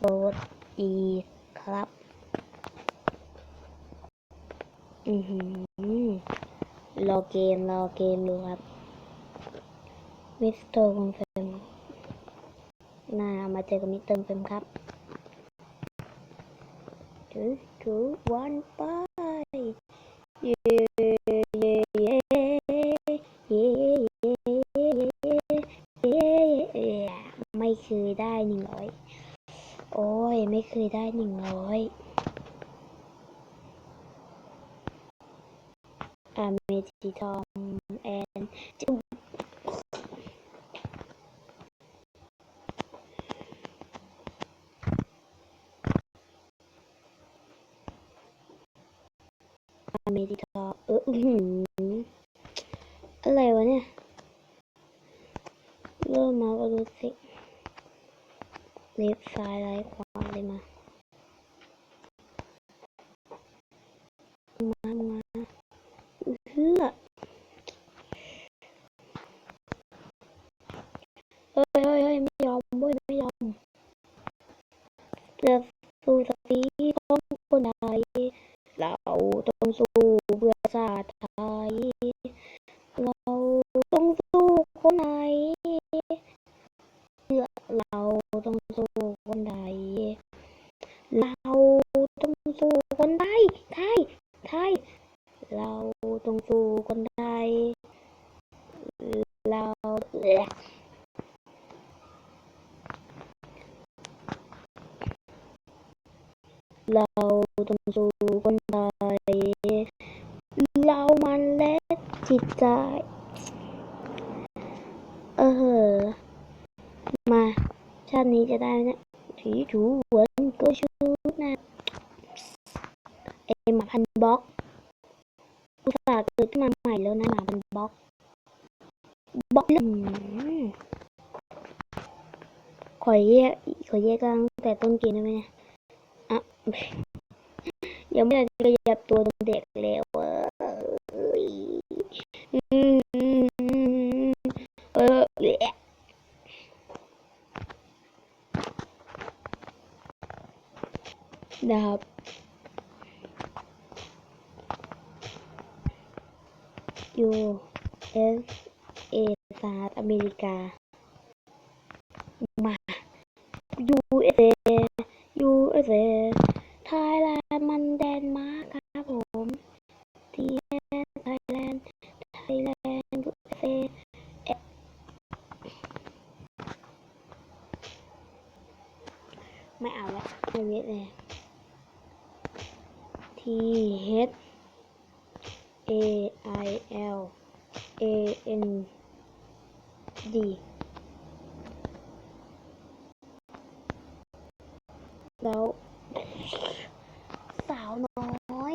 สดอีกครับ อือหือรอเกมรอเกมดูครับมิสเตอร์คอนเฟมน่ามาเจอกับมิสเตอร์คอนเฟมครับถือถือวันไปเย้เย้เย้เย้เย้เย้ไม่เคยได้หนึ่งร้อย โอ้ยไม่เคยได้หนึ่งร้อยอาเมจิทอมแอนจุ๊บอาเมจิทอมเอออือะไรวะเนี่ย เริ่มมาก็รู้สึกเล็บซ้ายไร้ขวา เลยมามามาเฮือเฮ้ยเฮ้ยเฮ้ยไม่ยอมเว้ยไม่ยอมเพื่อสู้สตรีของคนไทยเราต้องสู้เพื่อชาติไทยเราต้องสู้คนไทยเพื่อเราต้องสู้คนไทย เราต้องสู้คนไทย ไทย ไทย เราต้องสู้คนไทย เราเอ่อเราต้องสู้คนไทยเรามันเล็กจิตใจ เออ มา ชาตินี้จะได้นี่ยถีถูวนก็ชูนะเอ็มหมาพันบล็อกอุตส่าห์เกิดขึ้นมาใหม่แล้วนะหมาพันบล็อก บล็อกอืมขอแยกขอแยกตั้งแต่ต้นเกมได้ไหมเนี่ยอะยังไม่ได้ขยับตัวตรงเด็กแล้วเอ้ยอืมเออแหละนะครับ U S A ส รัฐอเมริกา มา U S A U S A ไทยแลนด์มันแดนมาร์กครับผมทีไทยแลนด์ไทยแลนด์ U S A ไม่เอาละไม่เวทเลย T H A I L A N ดี แล้ว สาวน้อย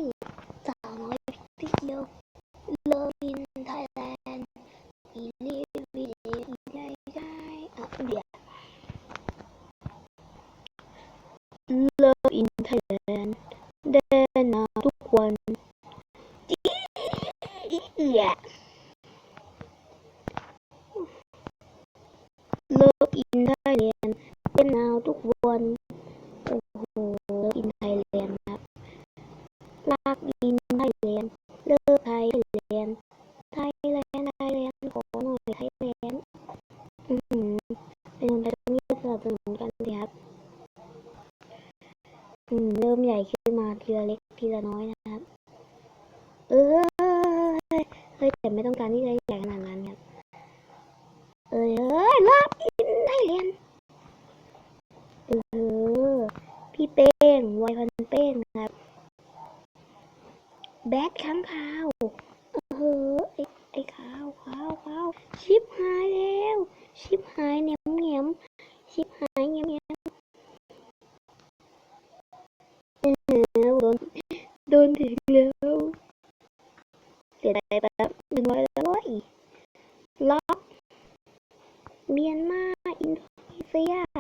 สาวน้อยพี่เดียวเลิฟอินไทยแลนด์อีลีวีเดอีไลได้อะเดี๋ยวเลิฟอินไทยแลนด์เดินมาทุกวันเอียเลิฟ อินไทยแลนด์เดินมาทุกวันโอ้โหเลิฟอินไทยแลนด์ครับรักอินไทยแลนด์เลิกไทยแลนด์ไทยแลนด์ไทยแลนด์ขอหน่อยไทยแลนด์อือหือเป็นคนไทยต้องสนับสนุนกันสิครับอืมเริ่มใหญ่ขึ้นมาทีละเล็กทีละน้อยนะครับ เออเฮ้ยแต่ไม่ต้องการที่จะใหญ่ขนาดนั้นครับเอ้ยเอ้ยรั กอินไทยนเออ พี่เป้งไวยพันเป้งครับ แบทค้างคาวเออไอไอขาวขาวขาวชิบหายแล้ว ชิบหายเนียมเนียมชิบหายเนียมเนียมเออโดนโดนถึงแล้วเสียดายแบบหนึ่งร้อยแล้วเว้ยล็อกเมียนมา see ya.